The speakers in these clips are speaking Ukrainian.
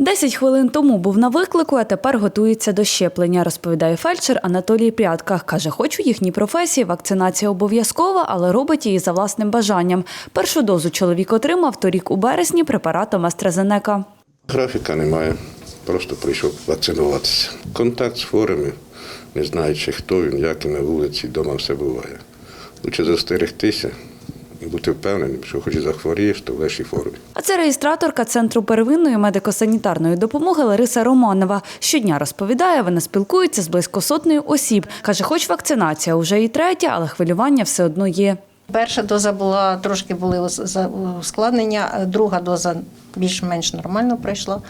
Десять хвилин тому був на виклику, а тепер готується до щеплення, розповідає фельдшер Анатолій Прядка. Каже, хоч у їхній професії вакцинація обов'язкова, але робить її за власним бажанням. Першу дозу чоловік отримав торік у березні препаратом AstraZeneca. Графіка немає, просто прийшов вакцинуватися. Контакт з хворими, не знаючи, хто він, як і на вулиці, вдома все буває. Лучше застерегтися бути впевненим, що хоч і захворієш, то в легшій формі. А це реєстраторка Центру первинної медико-санітарної допомоги Лариса Романова. Щодня розповідає, вона спілкується з близько сотнею осіб. Каже, хоч вакцинація вже і третя, але хвилювання все одно є. Перша доза була трошки були ускладнення, а друга доза більш-менш нормально пройшла.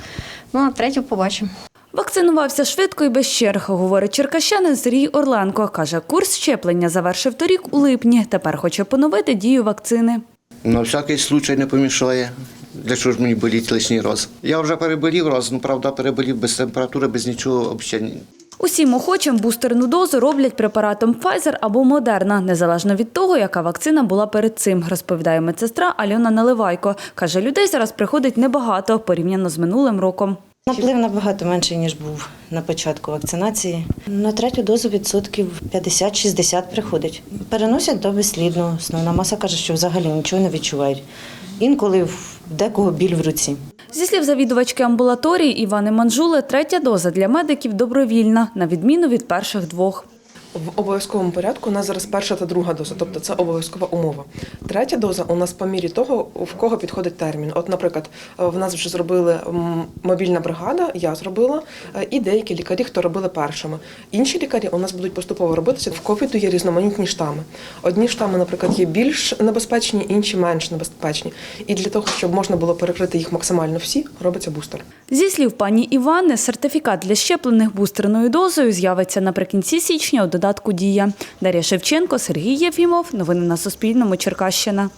Ну а третю побачимо. Вакцинувався швидко і без черг, говорить черкащанин Сергій Орленко. Каже, курс щеплення завершив торік у липні. Тепер хоче поновити дію вакцини. На всякий случай не помішає. Для чого ж мені боліть лишній раз? Я вже переболів раз, ну правда, переболів без температури, без нічого взагалі. Усім охочим бустерну дозу роблять препаратом Pfizer або Moderna, незалежно від того, яка вакцина була перед цим, розповідає медсестра Альона Наливайко. Каже, людей зараз приходить небагато порівняно з минулим роком. Наплив набагато менший, ніж був на початку вакцинації. На третю дозу відсотків 50-60 приходить. Переносять до безслідно. Основна маса каже, що взагалі нічого не відчувають. Інколи в декого біль в руці. Зі слів завідувачки амбулаторії Івани Манжули, третя доза для медиків добровільна, на відміну від перших двох. В обов'язковому порядку у нас зараз перша та друга доза, тобто це обов'язкова умова. Третя доза у нас по мірі того, в кого підходить термін. От, наприклад, е, в нас вже зробили мобільна бригада, я зробила, е, і деякі лікарі, хто робили першими. Інші лікарі у нас будуть поступово робитися. В ковіду є різноманітні штами. Одні штами, наприклад, є більш небезпечні, інші менш небезпечні. І для того, щоб можна було перекрити їх максимально всі, робиться бустер. Зі слів пані Івани, сертифікат для щеплених бустерною дозою з'явиться наприкінці січня додатку Дія. Дар'я Шевченко, Сергій Єфімов. Новини на Суспільному. Черкащина.